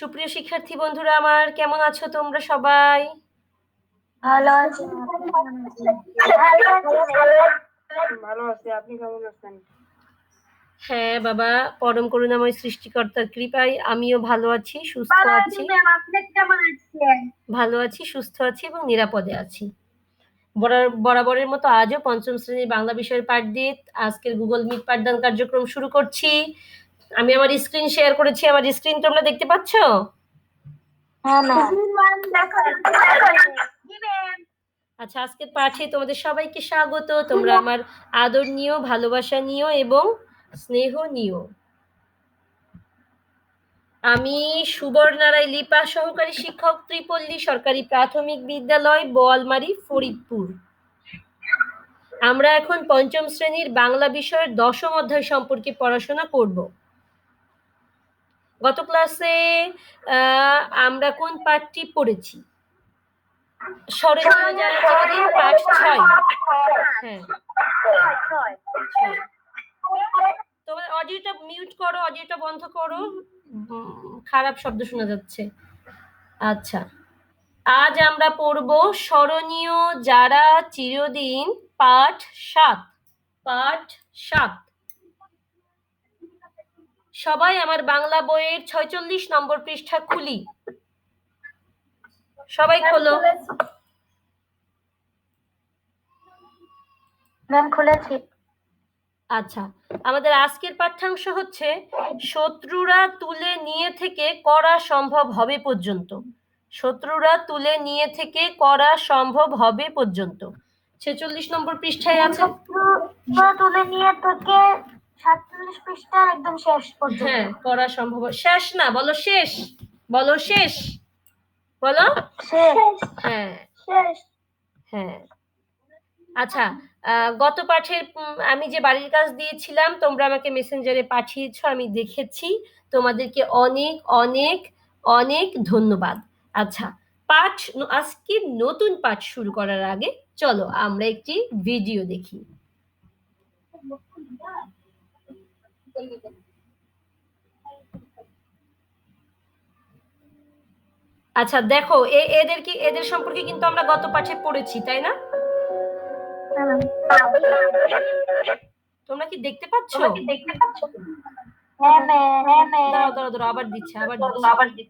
সুপ্রিয় শিক্ষার্থী বন্ধুরা আমার কেমন আছো তোমরা সবাই? ভালো আছি ভালো আছি আপনি কেমন আছেন? হ্যাঁ বাবা পরম করুণাময় সৃষ্টিকর্তার কৃপায় আমিও ভালো আছি সুস্থ আছি ভালো আছি সুস্থ আছি এবং নিরাপদে আছি। বরাবরের মতো আজও পঞ্চম শ্রেণির বাংলা বিষয়ের পাঠ দিয়ে আজকের গুগল মিট পাঠদান কার্যক্রম শুরু করছি। আমি আমার স্ক্রিন শেয়ার করেছি আমার স্ক্রিন তোমরা দেখতে পাচ্ছ? হ্যাঁ আচ্ছা আজকে পাঠে তোমাদের সবাইকে স্বাগত। তোমরা আমার আদর নিও ভালোবাসা নিও এবং স্নেহ নিও। আমি সুবর্ণারায় লিপা সহকারী শিক্ষক ত্রিপল্লী সরকারি প্রাথমিক বিদ্যালয় বোয়ালমারি ফরিদপুর। আমরা এখন পঞ্চম শ্রেণির বাংলা বিষয়ের দশম অধ্যায় সম্পর্কে পড়াশোনা করব। গত ক্লাসে আমরা কোন পাঠটি পড়েছি? যারা পাঠ ছয়। হ্যাঁ। তোমার অডিওটা মিউট করো, অডিওটা বন্ধ করো। খারাপ শব্দ শোনা যাচ্ছে। আচ্ছা। আজ আমরা পড়ব স্মরণীয় যারা চিরদিন পাঠ সাত। পাঠ সাত। সবাই আমার বাংলা বইয়ের ছয়চল্লিশ নম্বর পৃষ্ঠা খুলি। সবাই খোলো। ম্যাম খুলেছি। আচ্ছা আমাদের আজকের পাঠ্যাংশ হচ্ছে শত্রুরা তুলে নিয়ে থেকে করা সম্ভব হবে পর্যন্ত। শত্রুরা তুলে নিয়ে থেকে করা সম্ভব হবে পর্যন্ত। ছেচল্লিশ নম্বর পৃষ্ঠায় আছে। তুলে নিয়ে থেকে সাতচল্লিশ পৃষ্ঠা একদম শেষ পর্যন্ত। হ্যাঁ করা সম্ভব শেষ না বলো শেষ বলো শেষ বলো। শেষ। হ্যাঁ। শেষ। হ্যাঁ। আচ্ছা আহ, গত পাঠের আমি যে বাড়ির কাজ দিয়েছিলাম তোমরা আমাকে মেসেঞ্জারে পাঠিয়েছো আমি দেখেছি। তোমাদেরকে অনেক অনেক অনেক ধন্যবাদ। আচ্ছা পাঠ আজকে নতুন পাঠ শুরু করার আগে চলো আমরা একটি ভিডিও দেখি। আচ্ছা দেখো এ এদের কি এদের সম্পর্কে কিন্তু আমরা গত পাঠে পড়েছি তাই না? তোমরা কি দেখতে পাচ্ছ? হ্যাঁ হ্যাঁ দাঁড়াও দাঁড়াও দাঁড়াও আবার দিচ্ছে আবার দিচ্ছে। দিচ্ছি।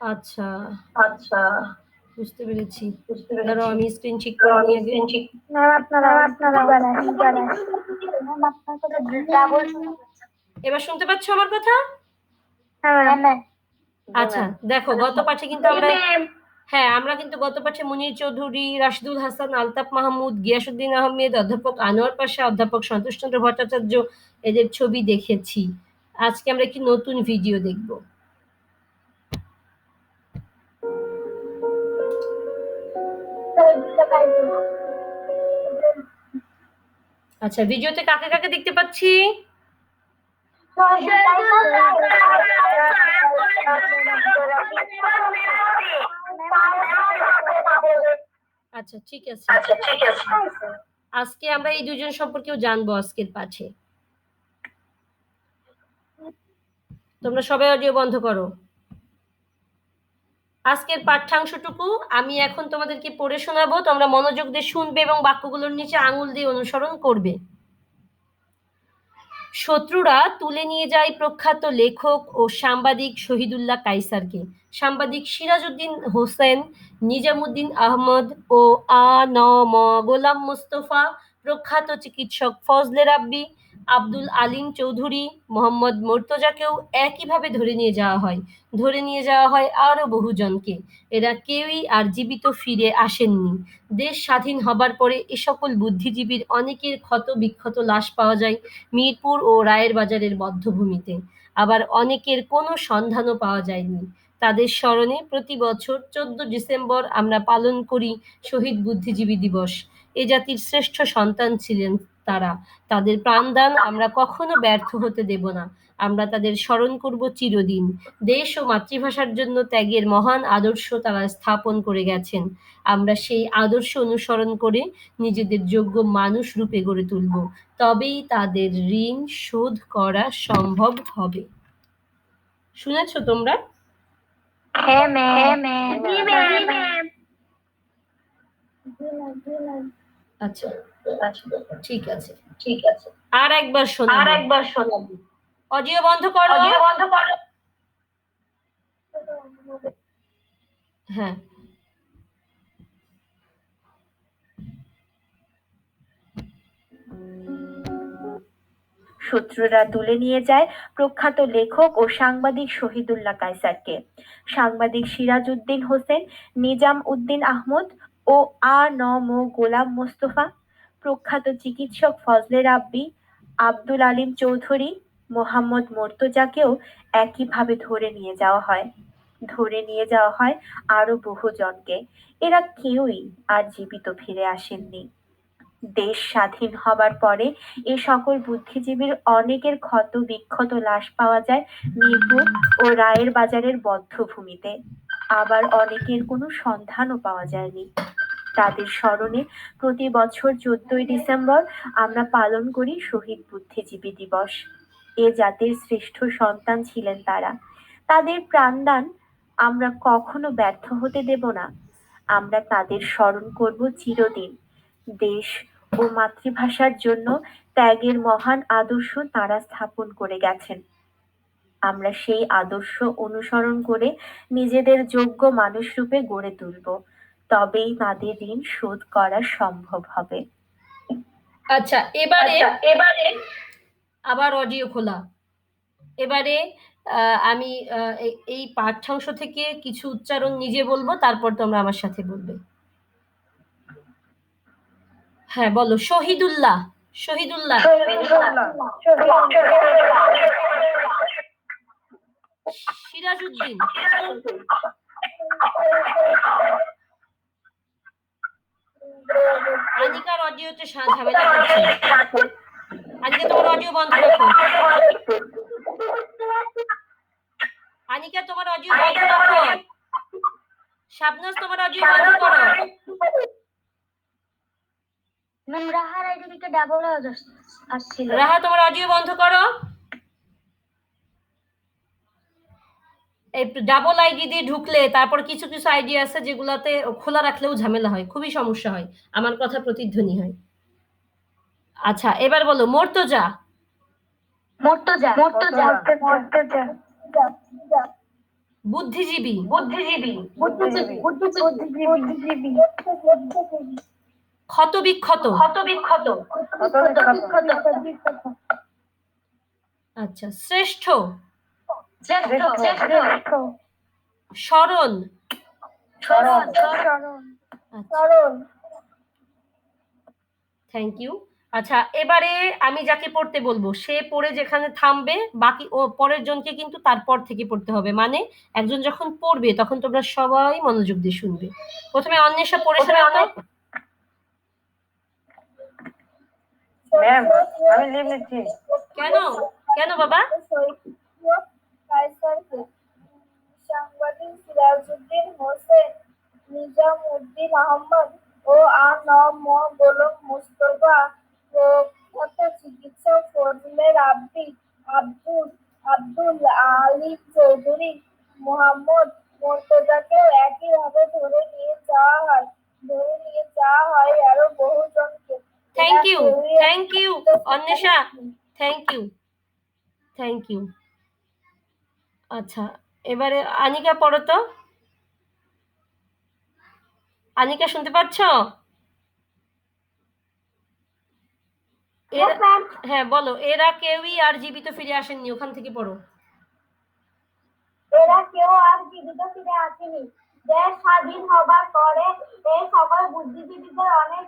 আচ্ছা। আচ্ছা। বুঝতে পেরেছি। দাঁড়াও আমি স্ক্রিন চেক করে নিয়ে আগে ম্যাম আপনারা আপনারা এবার শুনতে পাচ্ছ আমার কথা? হ্যাঁ আচ্ছা দেখো গত পাঠে কিন্তু আমরা হ্যাঁ আমরা কিন্তু গত পাঠে মুনির চৌধুরী রাশিদুল হাসান আলতাফ মাহমুদ গিয়াসুদ্দিন আহমেদ অধ্যাপক আনোয়ার পাশা অধ্যাপক সন্তোষচন্দ্র ভট্টাচার্য এদের ছবি দেখেছি। আজকে আমরা একটি নতুন ভিডিও দেখব। আচ্ছা ভিডিওতে কাকে কাকে দেখতে পাচ্ছি? আচ্ছা ঠিক আছে। আচ্ছা ঠিক আছে। আজকে আমরা এই দুজন সম্পর্কেও জানব আজকের পাঠে। তোমরা সবাই অডিও বন্ধ করো। আজকের পাঠ্যাংশটুকু আমি এখন তোমাদেরকে পড়ে শোনাবো। তোমরা মনোযোগ দিয়ে শুনবে এবং বাক্যগুলোর নিচে আঙুল দিয়ে অনুসরণ করবে। শত্রুরা তুলে নিয়ে যায় প্রখ্যাত লেখক ও সাংবাদিক শহীদুল্লাহ কাইসারকে সাংবাদিক সিরাজউদ্দিন হোসেন, নিজামুদ্দিন আহমদ ও আ, ন, ম, গোলাম মুস্তফা, প্রখ্যাত চিকিৎসক ফজলে রাব্বি আব্দুল আলিম চৌধুরী, মোহাম্মদ মোর্তজাকেও একইভাবে ধরে নিয়ে যাওয়া হয়। ধরে নিয়ে যাওয়া হয় আরও বহুজনকে। এরা কেউই আর জীবিত ফিরে আসেননি। দেশ স্বাধীন হবার পরে এ সকল বুদ্ধিজীবীর অনেকের ক্ষত বিক্ষত লাশ পাওয়া যায় মিরপুর ও রায়ের বাজারের বদ্ধভূমিতে আবার অনেকের কোনো সন্ধানও পাওয়া যায়নি। তাদের স্মরণে প্রতি বছর চোদ্দ ডিসেম্বর আমরা পালন করি শহীদ বুদ্ধিজীবী দিবস। এ জাতির শ্রেষ্ঠ সন্তান ছিলেন তারা। তাদের প্রাণদান আমরা কখনো ব্যর্থ হতে দেব না। আমরা তাদের স্মরণ করব চিরদিন। দেশ ও মাতৃভাষার জন্য ত্যাগের মহান আদর্শ তারা স্থাপন করে গেছেন। আমরা সেই আদর্শ অনুসরণ করে নিজেদের যোগ্য মানুষ রূপে গড়ে তুলব। তবেই তাদের ঋণ শোধ করা সম্ভব হবে। শুনেছো তোমরা? হ্যাঁ ম্যাম আচ্ছা আচ্ছা ঠিক আছে ঠিক আছে। আর একবার শোনাবো। আর একবার শোনাবো। অডিও বন্ধ করো। অডিও বন্ধ করো। হ্যাঁ। শত্রুরা তুলে নিয়ে যায় প্রখ্যাত লেখক ও সাংবাদিক শহীদুল্লাহ কায়সারকে। সাংবাদিক সিরাজউদ্দিন হোসেন নিজাম উদ্দিন আহমদ ও আ ন মো গোলাম মোস্তফা, প্রখ্যাত চিকিৎসক ফজলে রাব্বি, আব্দুল আলিম চৌধুরী, মোহাম্মদ মর্তজাকেও একইভাবে ধরে নিয়ে যাওয়া হয়। ধরে নিয়ে যাওয়া হয় আরও বহুজনকে। এরা কেউই আর জীবিত ফিরে আসেননি। দেশ স্বাধীন হবার পরে এ সকল বুদ্ধিজীবীর অনেকের ক্ষত বিক্ষত লাশ পাওয়া যায় মিরপুর ও রায়ের বাজারের বদ্ধভূমিতে। আবার অনেকের কোনো সন্ধানও পাওয়া যায়নি। তাদের স্মরণে প্রতি বছর চোদ্দই ডিসেম্বর আমরা পালন করি শহীদ বুদ্ধিজীবী দিবস। এ জাতির শ্রেষ্ঠ সন্তান ছিলেন তারা। তাদের প্রাণদান আমরা কখনো ব্যর্থ হতে দেব না। আমরা তাদের স্মরণ করব চিরদিন। দেশ ও মাতৃভাষার জন্য ত্যাগের মহান আদর্শ তারা স্থাপন করে গেছেন। আমরা সেই আদর্শ অনুসরণ করে নিজেদের যোগ্য মানুষ রূপে গড়ে তুলব। তবেই তাদের ঋণ শোধ করা সম্ভব হবে। আচ্ছা এবারে এবারে আবার অডিও খোলা। এবারে আমি এই পাঠ্যাংশ থেকে কিছু উচ্চারণ নিজে বলব তারপর তোমরা আমার সাথে বলবে। হ্যাঁ বলো শহীদুল্লাহ শহীদুল্লাহ। সিরাজউদ্দিন। আনিকার অডিওতে সা- ঝামেলা করছে। আনিকা তোমার অডিও বন্ধ রাখো। আনিকা তোমার অডিও বন্ধ রাখো। শাবনাজ তোমার অডিও বন্ধ করো। ম্যাম রাহার ডাবল আওয়াজ আসছিল। রাহা তোমার অডিও বন্ধ করো। ডাবল আইডি দিয়ে ঢুকলে তারপর কিছু কিছু আইডি আছে যেগুলাতে খোলা রাখলেও ঝামেলা হয় খুবই সমস্যা হয় আমার কথা প্রতিধ্বনি হয়। আচ্ছা এবার বলো মর্তজা। মোর্তজা মোর্তজা। মোর্তজা। বুদ্ধিজীবী। বুদ্ধিজীবী। বুদ্ধিজীবী। ক্ষত বিক্ষত ক্ষত বিক্ষত আচ্ছা শ্রেষ্ঠ। স্মরণ। স্মরণ আচ্ছা। থ্যাংক ইউ আচ্ছা এবারে আমি যাকে পড়তে বলব সে পড়ে যেখানে থামবে বাকি ও পরের জনকে কিন্তু তারপর থেকে পড়তে হবে। মানে একজন যখন পড়বে তখন তোমরা সবাই মনোযোগ দিয়ে শুনবে। প্রথমে অন্বেষা পড়ে শোনাও ম্যাম আমি লিভ নিচ্ছি। কেন? কেন বাবা? সাংবাদিক সিরাজউদ্দিন হোসেন নিজামউদ্দিন আহমদ ও আ ন ম গোলম মুস্তফা প্রখ্যাত চিকিৎসক ফজলে রাব্বি আব্দুল আব্দুল আলিম চৌধুরী মোহাম্মদ মোর্তজাকেও একইভাবে ধরে নিয়ে যাওয়া হয় ধরে নিয়ে যাওয়া হয় আরও বহুজনকে। Thank you thank you Anwesha. Thank you thank you আচ্ছা এবারে আনিকা পড়ো তো। আনিকা শুনতে পাচ্ছ? এরা হ্যাঁ বলো এরা কেউই আর জীবিত ফিরে আসেননি ওখান থেকে পড়ো। এরা কেউ আর জীবিত ফিরে আসেনি। দেশ স্বাধীন হবার পরে এই সকল বুদ্ধিজীবীদের অনেক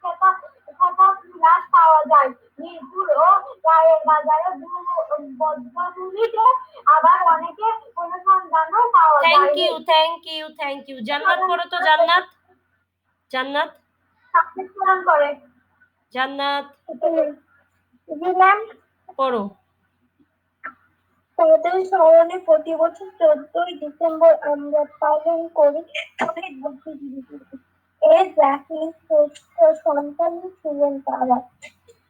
ক্ষত বিক্ষত ক্ষত পাওয়া যায়। মিরপুর ও রায়ের বাজারে বদ্ধভূমিতে আবার অনেকে অনুসন্ধানও পাওয়া যায়। Thank you thank you thank you Jannat পড়ো তো জান্নাত। জান্নাত। করে। জান্নাত। জি ম্যাম পড়ো। তাদের স্মরণে প্রতি বছর চোদ্দই ডিসেম্বর আমরা পালন করি। শহীদ বুদ্ধিজীবী। এর জাতির শ্রেষ্ঠ সন্তান ছিলেন তারা।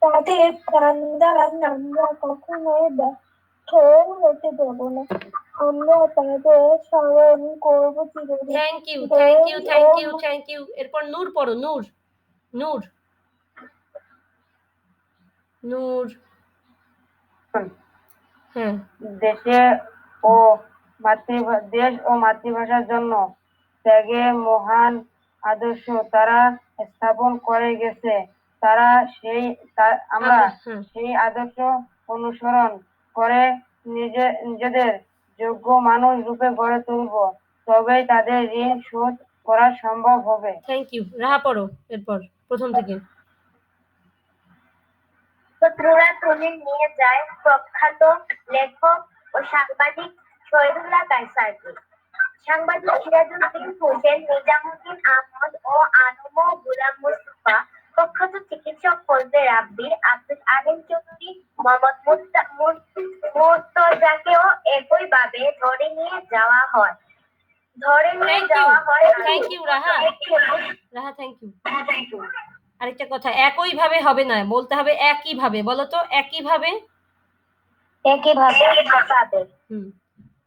তাদের প্রাণদান আমরা কখনোই ব্যর্থ হতে দেব না। আমরা তাদের স্মরণ করব চিরদিন। Thank you thank you thank you thank you এরপর নূর পড়ো নূর নূর। নূর। হ্যাঁ। দেশে ও মাতৃভা দেশ ও মাতৃভাষার জন্য ত্যাগে মহান আদর্শ তারা স্থাপন করে গেছে। তারা সেই আমরা সেই আদর্শ অনুসরণ করে নিজে নিজেদের যোগ্য মানুষ রূপে গড়ে তুলব। তবেই তাদের ঋণ শোধ করা সম্ভব হবে। থ্যাংক ইউ রাহা পড়ো এরপর প্রথম থেকে। শত্রুরা তুলে নিয়ে যায় প্রখ্যাত লেখক ও সাংবাদিক শহীদুল্লাহ কায়সারকে। সাংবাদিক সিরাজউদ্দিন হোসেন নিজামুদ্দিন আহমদ ও আনম গুলাম মুস্তফা প্রখ্যাত চিকিৎসক ফজলে রাব্বি আব্দুল আলিম চৌধুরী মোহাম্মদ মুর্তজাকেও একইভাবে ধরে নিয়ে যাওয়া হয় ধরে নিয়ে. যাওয়া হয় Thank you, Raha. Raha thank you আরেকটা কথা একই ভাবে হবে না বলতে হবে একই ভাবে বলো তো একই ভাবে একইভাবে একইভাবে হুম।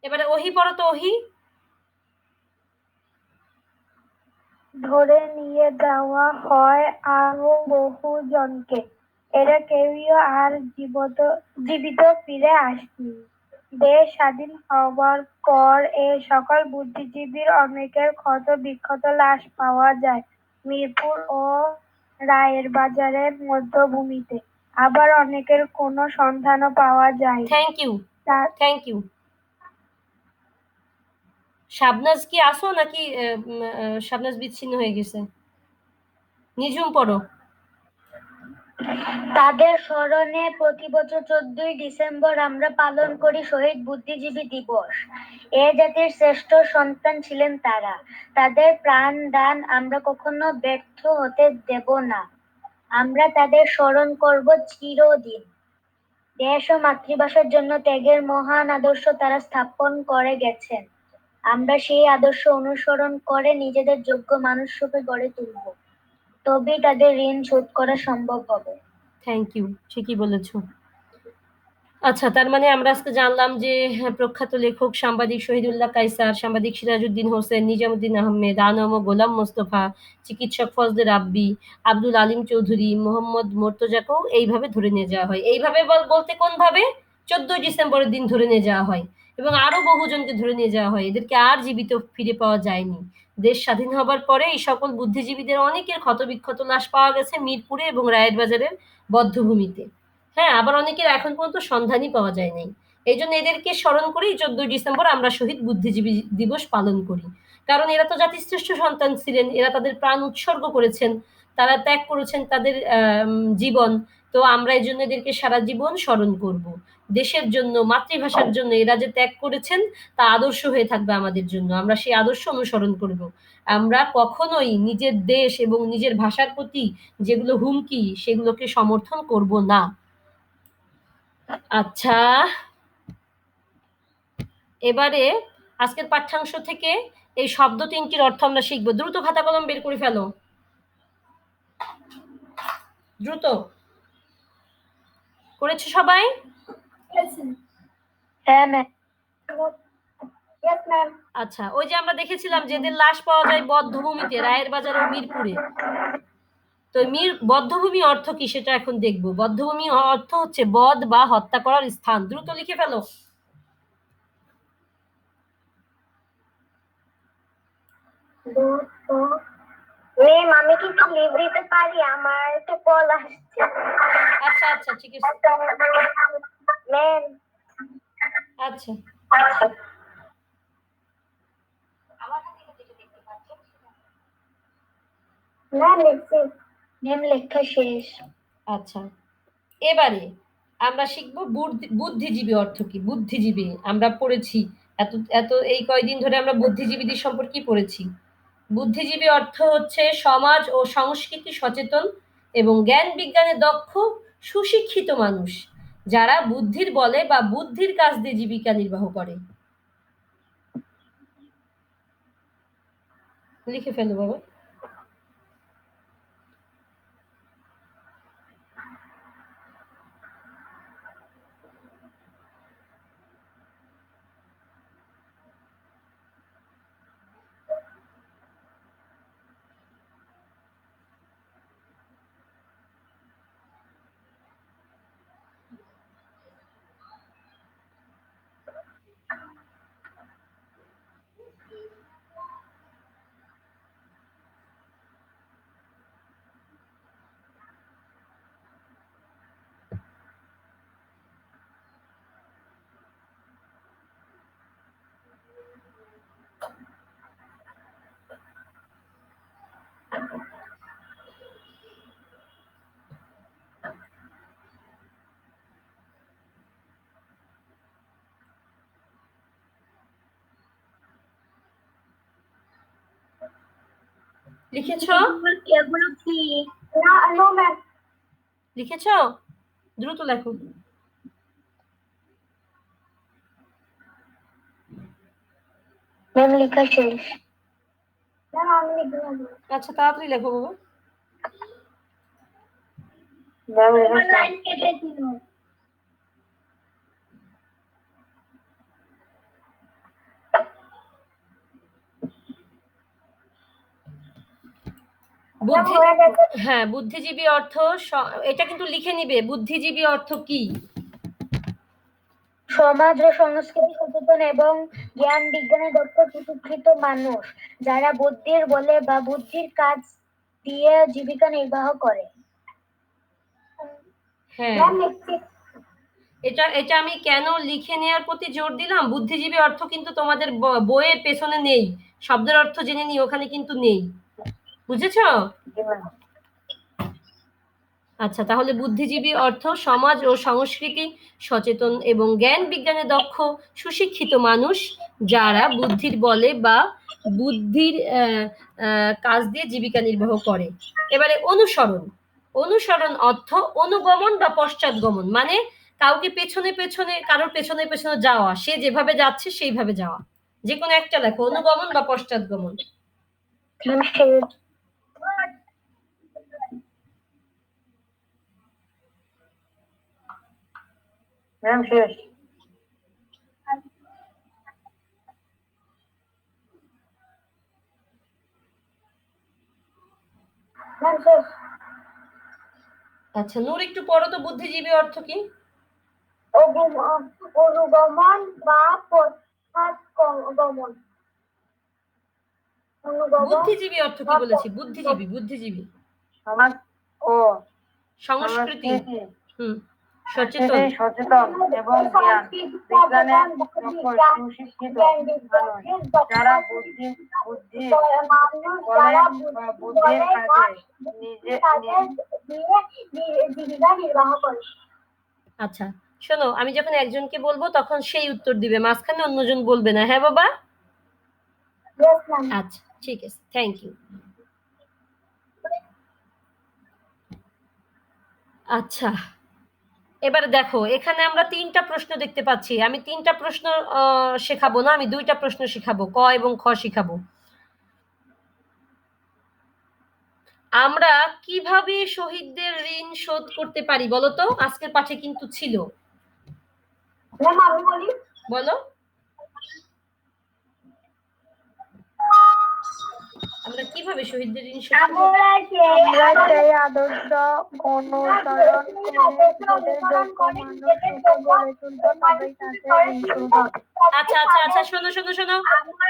এবারে ওহি পড়ো তো ওহি। ধরে নিয়ে যাওয়া হয় আরও বহু জনকে এরা কেউই আর জীবত জীবিত ফিরে আসেনি। দেশ স্বাধীন হওয়ার পর এ সকল বুদ্ধিজীবীর অনেকের ক্ষত বিক্ষত লাশ পাওয়া যায় মিরপুর ও রায়ের বাজারের মধ্যভূমিতে। আবার অনেকের কোনো সন্ধানও পাওয়া যায় thank you thank you Shabnaz কি আসো নাকি শাবনাজ বিচ্ছিন্ন হয়ে গেছে? নিজুম পড়ো। তাদের স্মরণে প্রতি বছর চোদ্দই ডিসেম্বর আমরা পালন করি শহীদ বুদ্ধিজীবী দিবস। এ জাতির শ্রেষ্ঠ সন্তান ছিলেন তারা। তাদের প্রাণ দান আমরা কখনো ব্যর্থ হতে দেব না। আমরা তাদের স্মরণ করব চিরদিন। দেশ ও মাতৃভাষার জন্য ত্যাগের মহান আদর্শ তারা স্থাপন করে গেছেন। আমরা সেই আদর্শ অনুসরণ করে নিজেদের যোগ্য মানুষ রূপে গড়ে তুলব। তবেই তাদের ঋণ শোধ করা সম্ভব হবে। থ্যাংক ইউ ঠিকই বলেছ। আচ্ছা তার মানে আমরা আজকে জানলাম যে হ্যাঁ, প্রখ্যাত লেখক সাংবাদিক শহীদুল্লাহ কাইসার সাংবাদিক সিরাজউদ্দিন হোসেন নিজামুদ্দিন আহমেদ আনম গোলাম মোস্তফা চিকিৎসক ফজলে রাব্বি আব্দুল আলিম চৌধুরী মোহাম্মদ মোর্তজাকেও এইভাবে ধরে নিয়ে যাওয়া হয়। এইভাবে বল- বলতে কোন ভাবে চোদ্দই ডিসেম্বরের দিন ধরে নিয়ে যাওয়া হয়। এবং আরও বহুজনকে ধরে নিয়ে যাওয়া হয়। এদেরকে আর জীবিত ফিরে পাওয়া যায়নি। দেশ স্বাধীন হবার পরে এই সকল বুদ্ধিজীবীদের অনেকের ক্ষতবিক্ষত লাশ পাওয়া গেছে মিরপুরে এবং রায়ের বাজারের বদ্ধভূমিতে। হ্যাঁ আবার অনেকের এখন পর্যন্ত সন্ধানই পাওয়া যায় নাই এই জন্য এদেরকে স্মরণ করেই চোদ্দই ডিসেম্বর আমরা শহীদ বুদ্ধিজীবী দিবস পালন করি। কারণ এরা তো জাতির শ্রেষ্ঠ সন্তান ছিলেন, এরা তাদের প্রাণ উৎসর্গ করেছেন, তারা ত্যাগ করেছেন তাদের জীবন। তো আমরা এই জন্য এদেরকে সারা জীবন স্মরণ করব। দেশের জন্য, মাতৃভাষার জন্য এরা যে ত্যাগ করেছেন, তা আদর্শ হয়ে থাকবে আমাদের জন্য। আমরা সেই আদর্শ অনুসরণ করব। আমরা কখনোই নিজের দেশ এবং নিজের ভাষার প্রতি যেগুলো হুমকি, সেগুলোকে সমর্থন করব না। আচ্ছা এবারে আজকের পাঠ্যাংশ থেকে এই শব্দ তিনটির অর্থ আমরা শিখব। দ্রুত খাতা কলম বের করে ফেলো। দ্রুত। করেছ সবাই? হ্যাঁ ম্যাম আচ্ছা ওই যে আমরা দেখেছিলাম যে এদের লাশ পাওয়া যায় বদ্ধভূমিতে রায়ের বাজার ও মিরপুরে। তো মির বদ্ধভূমি অর্থ কি সেটা এখন দেখব। বদ্ধভূমি অর্থ হচ্ছে বধ বা হত্যা করার স্থান। দ্রুত লিখে ফেলো। ম্যাম আমি কি লিভ দিতে পারি? আমার একটা কল আসছে। আচ্ছা আচ্ছা ঠিক আছে। ম্যাম আচ্ছা। ম্যাম লিখছি। ম্যাম লেখা শেষ। আচ্ছা। এবারে আমরা শিখব বুদ্ধি- বুদ্ধিজীবী অর্থ কি? বুদ্ধিজীবী আমরা পড়েছি এত এত এই কয়দিন ধরে আমরা বুদ্ধিজীবীদের সম্পর্কে পড়েছি। বুদ্ধিজীবী অর্থ হচ্ছে সমাজ ও সংস্কৃতি সচেতন এবং জ্ঞান বিজ্ঞানে দক্ষ সুশিক্ষিত মানুষ। যারা বুদ্ধির বলে বা বুদ্ধির কাজ দিয়ে জীবিকা নির্বাহ করে। লিখে ফেলো বাবা লিখেছ এগুলো কি না নো ম্যাম লিখেছ দ্রুত লেখো ম্যাম লেখা শেষ ম্যাম আমি লিখলাম আচ্ছা তাড়াতাড়ি লেখো বাবা ম্যাম লিখেছে বুদ্ধি হয়ে বুদ্ধিজীবী অর্থ এটা কিন্তু লিখে নিবে। বুদ্ধিজীবী অর্থ কি? সমাজ ও সংস্কৃতি সচেতন এবং জ্ঞান বিজ্ঞানে দক্ষ সুশিক্ষিত মানুষ যারা বুদ্ধির বলে বা বুদ্ধির কাজ দিয়ে জীবিকা নির্বাহ করে। হ্যাঁ। এটা এটা আমি কেন লিখে নেওয়ার প্রতি জোর দিলাম? বুদ্ধিজীবী অর্থ কিন্তু তোমাদের বইয়ের পেছনে নেই। শব্দের অর্থ জেনে নি ওখানে কিন্তু নেই। বুঝেছ? আচ্ছা তাহলে বুদ্ধিজীবী অর্থ সমাজ ও সংস্কৃতি, সচেতন এবং জ্ঞান বিজ্ঞানে দক্ষ, সুশিক্ষিত মানুষ যারা বুদ্ধির বলে বা বুদ্ধির কাজ দিয়ে জীবিকা নির্বাহ করে। এবারে অনুসরণ। অনুসরণ অর্থ অনুগমন বা পশ্চাৎগমন মানে কাউকে পেছনে পেছনে, কারোর পেছনে পেছনে যাওয়া। সে যেভাবে যাচ্ছে, সেইভাবে যাওয়া। যে কোনো একটা লেখো, অনুগমন বা পশ্চাৎগমন। ম্যাম শেষ। আচ্ছা নূর একটু পড়ো তো বুদ্ধিজীবী অর্থ কি? অনুগমন বা বুদ্ধিজীবী অর্থ কি বলেছি? বুদ্ধিজীবী বুদ্ধিজীবী। সমাজ ও সংস্কৃতি। সংস্কৃতি হুম। সচেতন। সচেতন এবং জ্ঞান। বিজ্ঞানে সুশিক্ষিত মানুষ যারা বুদ্ধি বুদ্ধি বলে বা বুদ্ধির কাজে নিজে জীবিকা নির্বাহ করে আচ্ছা শোনো আমি যখন একজনকে বলব তখন সেই উত্তর দিবে মাঝখানে অন্যজন বলবে না হ্যাঁ বাবা? আচ্ছা ঠিক আছে থ্যাংক ইউ আচ্ছা। এবারে দেখো এখানে আমরা তিনটা প্রশ্ন দেখতে পাচ্ছি। আমি তিনটা প্রশ্ন শেখাবো না আমি দুইটা প্রশ্ন শেখাবো ক এবং খ শেখাবো। আমরা কীভাবে শহীদদের ঋণ শোধ করতে পারি বলো তো? আজকের পাঠে কিন্তু ছিল। আমি বলি। আমরা কীভাবে শহীদদের ঋণ শোধ আমরা সেই আদর্শ অনুসরণ করে নিজেদের যোগ্য মানুষ গড়ে তুলতে তবেই তাদের ঋণ আচ্ছা আচ্ছা আচ্ছা শোনো শোনো শোনো।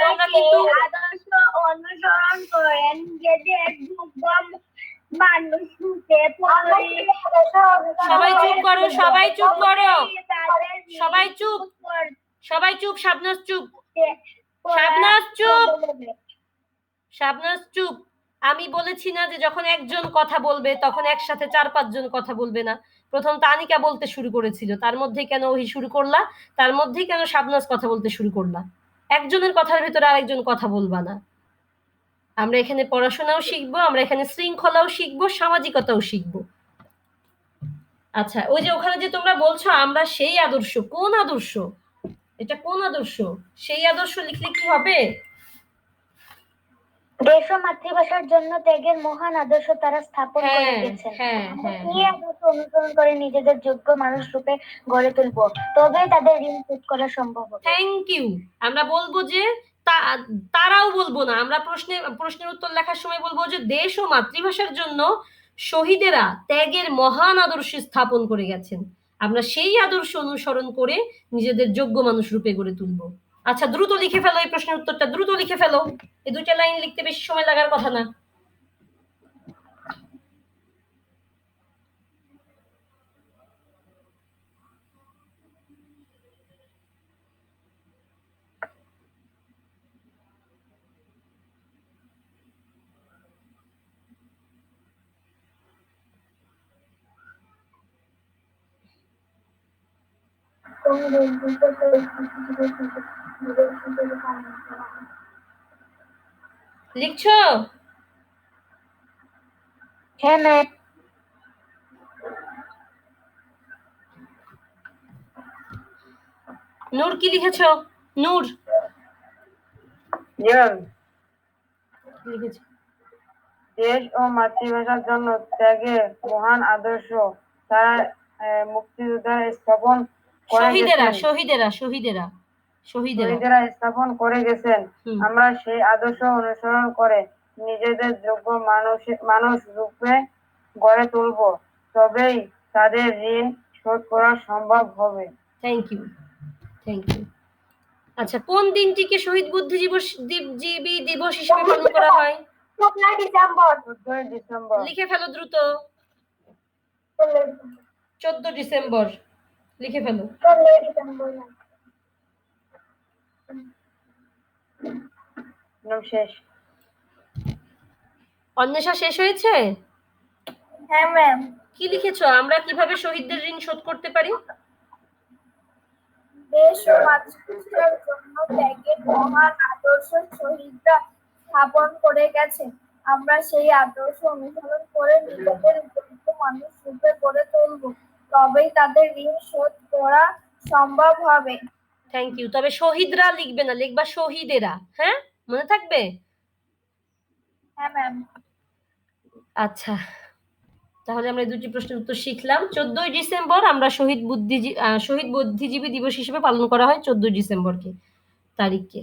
তোমরা কিন্তু আদর্শ অনুসরণ করেন নিজেদের যোগ্য সবাই চুপ করো সবাই চুপ করো। সবাই চুপ। সবাই চুপ শাবনাজ চুপ। শাবনাজ চুপ। শাবনাজ, চুপ। আমি বলেছি না যে যখন একজন কথা বলবে, তখন একসাথে চার পাঁচজন কথা বলবে না। প্রথম তানিকা বলতে শুরু করেছিল, তার মধ্যে কেন ওহি শুরু করলা? তার মধ্যেই কেন শাবনাজ কথা বলতে শুরু করলা? একজনের কথার ভিতরে আরেকজন কথা বলবা না। আমরা এখানে পড়াশোনাও শিখব, আমরা এখানে শৃঙ্খলাও শিখব, সামাজিকতাও শিখব। আচ্ছা ওই যে ওখানে যে তোমরা বলছো, আমরা সেই আদর্শ, কোন আদর্শ? এটা কোন আদর্শ? সেই আদর্শ লিখলে কি হবে? দেশ ও মাতৃভাষার জন্য ত্যাগের মহান আদর্শ তারা স্থাপন করে হ্যাঁ গেছেন হ্যাঁ আমরা হ্যাঁ এই আদর্শ অনুসরণ করে নিজেদের যোগ্য মানুষ রূপে গড়ে তুলব? তবেই তাদের ঋণ শোধ করা সম্ভব হবে। থ্যাংক ইউ আমরা বলব যে তারাও বলব না। আমরা প্রশ্নে প্রশ্নের উত্তর লেখার সময় বলব যে দেশ ও মাতৃভাষার জন্য শহীদেরা ত্যাগের মহান আদর্শ স্থাপন করে গেছেন। আমরা সেই আদর্শ অনুসরণ করে নিজেদের যোগ্য মানুষ রূপে গড়ে তুলবো। আচ্ছা দ্রুত লিখে ফেলো এই প্রশ্নের উত্তরটা, দ্রুত লিখে ফেলো। এই দুইটা লাইন লিখতে বেশি সময় লাগার কথা না। লিখছো? হ্যাঁ ম্যাম নূর কি লিখেছো? নূর। জি দেশ ও মাতৃভাষার জন্য ত্যাগের মহান আদর্শ তারা আহ, মুক্তিযোদ্ধা স্থাপন শহীদেরা শহীদেরা শহীদেরা। শহীদেরা শহীদেরা স্থাপন করে গেছেন। আমরা সেই আদর্শ অনুসরণ করে নিজেদের যোগ্য মানুষ মানুষ রূপে গড়ে তুলব। তবেই তাদের ঋণ শোধ করা সম্ভব হবে। থ্যাংক ইউ থ্যাংক ইউ আচ্ছা কোন দিনটিকে শহীদ বুদ্ধি দিবস দিব- জীবী দিবস হিসেবে পালন করা হয়? পনেরোই ডিসেম্বর। চোদ্দই ডিসেম্বর। লিখে ফেলো দ্রুত। চোদ্দ ডিসেম্বর। লিখে ফেলো। পনেরোই ডিসেম্বর। শেষ। অন্বেষা শেষ হয়েছে? হ্যাঁ ম্যাম কি লিখেছো? আমরা কীভাবে শহীদদের ঋণ শোধ করতে পারি? দেশ ও মাতৃভাষার জন্য ত্যাগের মহান আদর্শ শহীদরা স্থাপন করে গেছে। আমরা সেই আদর্শ অনুসরণ করে নিজেদের যোগ্য মানুষ রূপে গড়ে তুলব। তবেই তাদের ঋণ শোধ করা সম্ভব হবে। থ্যাংক ইউ তবে শহীদরা লিখবে না লিখবা শহীদেরা হ্যাঁ? মনে থাকবে? হ্যাঁ ম্যাম আচ্ছা তাহলে আমরা এই দুটি প্রশ্নের উত্তর শিখলাম। চোদ্দই ডিসেম্বর আমরা শহীদ বুদ্ধিজীবী শহীদ বুদ্ধিজীবী দিবস হিসেবে পালন করা হয় চোদ্দই ডিসেম্বরকে তারিখকে।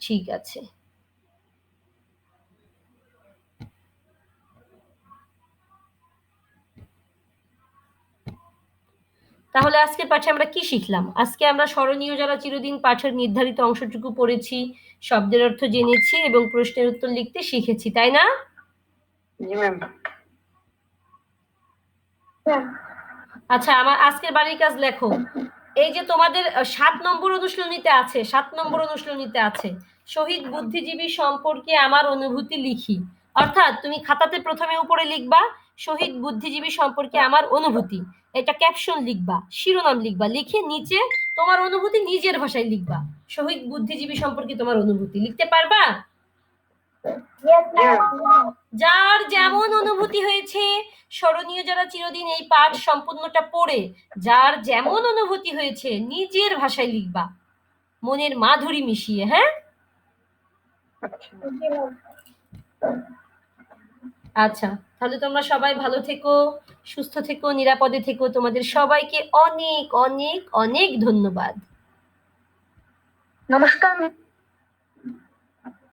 ঠিক আছে। তাহলে আজকের পাঠে আমরা কি শিখলাম? আজকে আমরা স্মরণীয় যারা চিরদিন পাঠের নির্ধারিত অংশটুকু পড়েছি শব্দের অর্থ জেনেছি এবং প্রশ্নের উত্তর লিখতে শিখেছি তাই না? আচ্ছা আমার আজকের বাড়ির কাজ লেখো। এই যে তোমাদের সাত নম্বর অনুশীলনীতে আছে সাত নম্বর অনুশীলনীতে আছে শহীদ বুদ্ধিজীবী সম্পর্কে আমার অনুভূতি লিখি। অর্থাৎ তুমি খাতাতে প্রথমে উপরে লিখবা শহীদ বুদ্ধিজীবী সম্পর্কে আমার অনুভূতি। এটা ক্যাপশন লিখবা, শিরোনাম লিখবা, লিখে নিচে তোমার অনুভূতি নিজের ভাষায় লিখবা। শহীদ বুদ্ধিজীবী সম্পর্কে তোমার অনুভূতি, লিখতে পারবা? যার যেমন অনুভূতি হয়েছে, স্মরণীয় যারা চিরদিন এই পাঠ সম্পূর্ণটা পড়ে, যার যেমন অনুভূতি হয়েছে, নিজের ভাষায় লিখবা। মনের মাধুরী মিশিয়ে হ্যাঁ. আচ্ছা তাহলে তোমরা সবাই ভালো থেকো, সুস্থ থেকো, নিরাপদে থেকো। তোমাদের সবাইকে অনেক অনেক অনেক ধন্যবাদ। নমস্কার